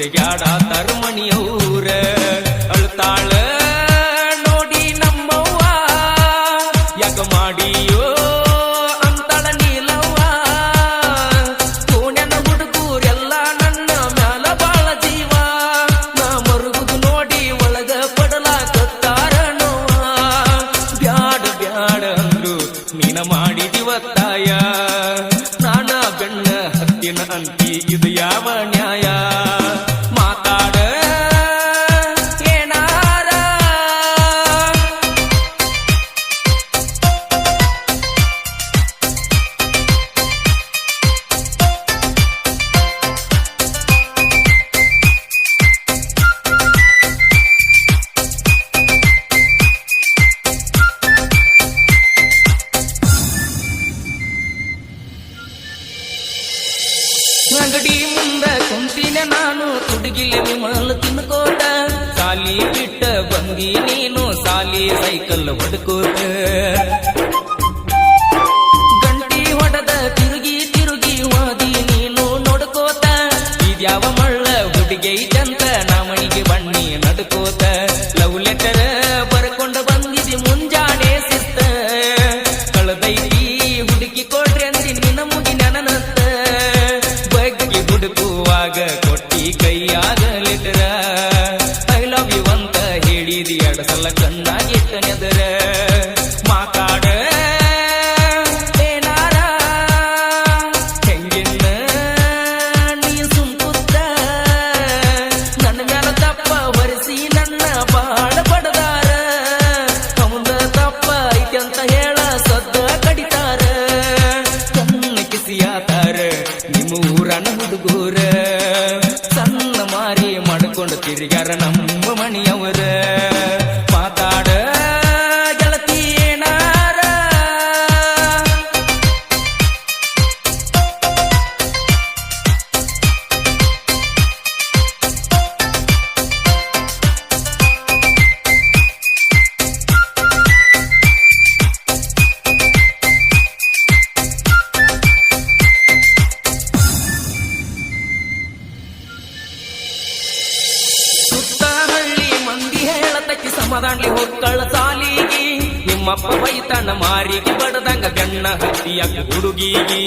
ತಿರುಗಾಡ ತರುಮಣಿಯವ್ರ ಅಳ್ತಾಳ ನೋಡಿ ನಮ್ಮವ್ವ. ಯಾಕ ಮಾಡಿಯೋ ಅಂತಳ ನೀಲವ್ವ. ಕೋಣ್ಯನ ಹುಡುಗೂರೆಲ್ಲ ನನ್ನ ಮ್ಯಾಲ ಬಾಳ ಜೀವ. ನಾ ಮರುಗುದು ನೋಡಿ ಒಳಗ ಪಡಲಾಕತ್ತಾರ ನೋವ. ಬ್ಯಾಡ ಬ್ಯಾಡ ಅಂದ್ರು ನೀನ ಮಾಡಿದಿವತ್ತಾಯ ನಾನ ಬೆಣ್ಣ ಹತ್ತಿನ ಅಂತಿ ಇದು ಯಾವ ಬಿಟ್ಟ ನೀನು ಸಾಲಿ ಸೈಕಲ್ ಹೊಡ್ಕೋತ. ಗಂಟಿ ಹೊಡೆದ ತಿರುಗಿ ತಿರುಗಿ ಓದಿ ನೀನು ನೋಡ್ಕೋತ. ಇದ್ಯಾವ ಮಳ್ಳ ಹುಡುಗಿ ಚಂದ ನಾಮಣಿಗೆ ಬಣ್ಣಿ ನಡ್ಕೋತ. ಮಾಡ್ಕೊಂಡು ತಿರುಗಾರ ನಮ್ಮ ಮಣಿಯವರ ಮಾತಾಡ ಹೇಳತಕ್ಕಿ ಹೊತ್ತಳ ಸಾಲಿಗಿ, ನಿಮ್ಮಪ್ಪ ಬೈತನ ಮಾರಿಗೆ ಬಡದಂಗ ಗಣ್ಣ ಹತ್ತಿಯ ಹುಡುಗಿಗಿ.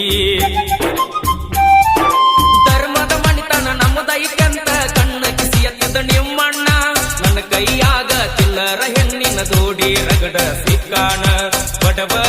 ಧರ್ಮದ ಮಣಿತನ ನಮ್ಮದೈತಂತ ಕಣ್ಣ ಕಿಸಿಯತ್ತದ ನಿಮ್ಮಣ್ಣ, ನನ್ನ ಕೈಯಾಗ ಚಿಲ್ಲರ ಹೆಣ್ಣಿನ ಜೋಡಿ ರಗಡ ಸಿಕ್ಕಾಣ. ಬಡವರ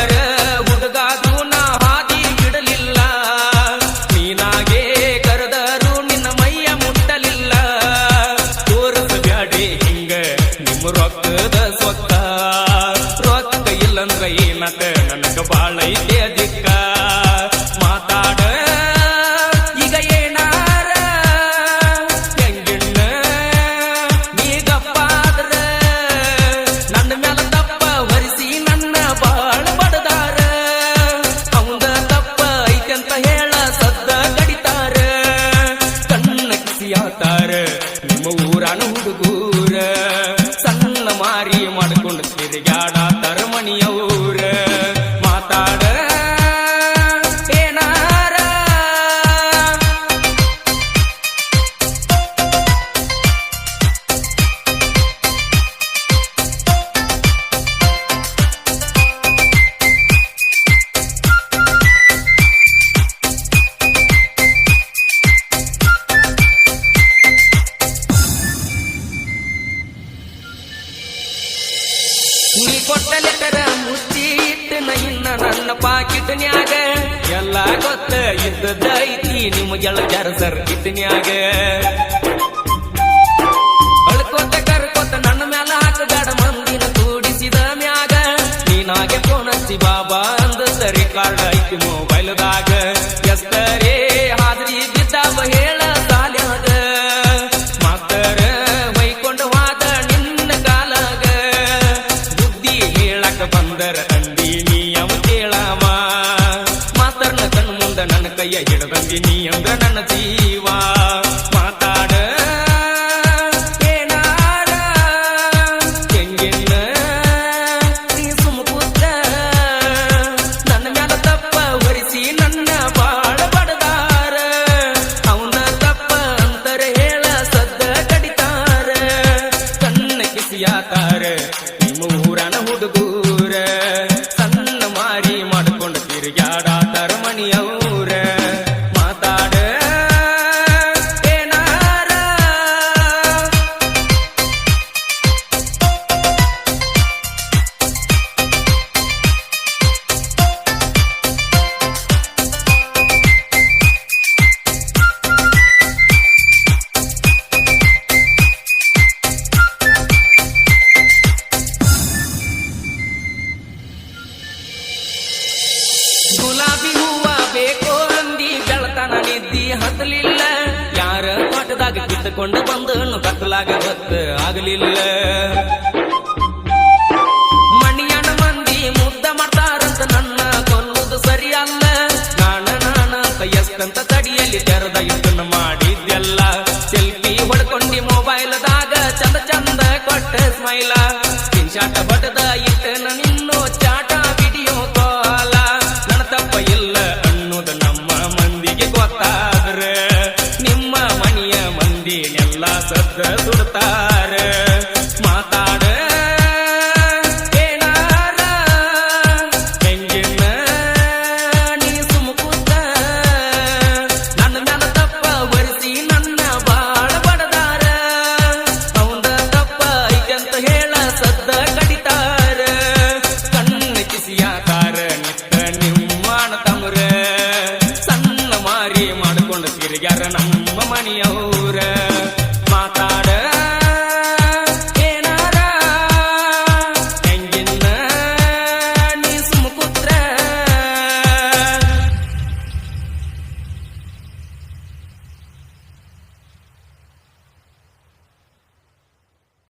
jogo. ಲೆಟರ ಮುಚ್ಚಿ ಇಟ್ಟು ಇನ್ನ ನನ್ನ ಪಾಕಿಟ್ನ್ಯಾಗ ಎಲ್ಲ ಗೊತ್ತ ಇದ್ದದೈತಿ ನಿಮಗೆಲ್ಲ ಜರಸರ್ ಇಟ್ನ್ಯಾಗ ಅಳ್ಕೋತ ಕರ್ಕೋತ ನನ್ನ ಮ್ಯಾಲ ಹಾಕಬೇಡ, ಮಂದಿನ ಕೂಡಿಸಿದ ಮ್ಯಾಗ. ನೀನಾಗೆ ಫೋನ್ ಹಚ್ಚಿ ಬಾಬಾ ಅಂದ ಸರಿ, ಕಾರ್ಡ್ ಐತಿ ಮೊಬೈಲ್ದಾಗ உடைய இடவந்தி நீ என்ற நனத்தீவா மாத்தாட ஏனாட எங்கென்ன நீ சுமுக்கூத்த ನನ್ನ ಮ್ಯಾಲ ತಪ್ಪ ಹೊರಿಸಿ ನನ್ನ ಬಾಳ ಬಡದಾರ ಅವನ ತಪ್ಪ ಅಂತರೆ ಹೇಳ ಸದ್ದ ಕಡಿತಾರ ಕಣ್ಣ ಕಿಸಿಯಾತಾರ ನಿಮ್ಮ ಊರನ ಹುಡುಗೂರ ಸಣ್ಣ ಮಾರಿ ಮಾಡ್ಕೊಂಡು ತಿರುಗಾಡ ಗುಲಾಬಿ ಹೂವ ಬೇಕೋ ಅಂದಿ ಬೆಳತನ ನಿದ್ದಿ ಹತ್ತಲಿಲ್ಲ. ಯಾರ ತೋಟದಾಗ ಕಿತ್ತುಕೊಂಡು ಬಂದು ಕತ್ತಲಾಗ ಬತ್ತ ಆಗಲಿಲ್ಲ.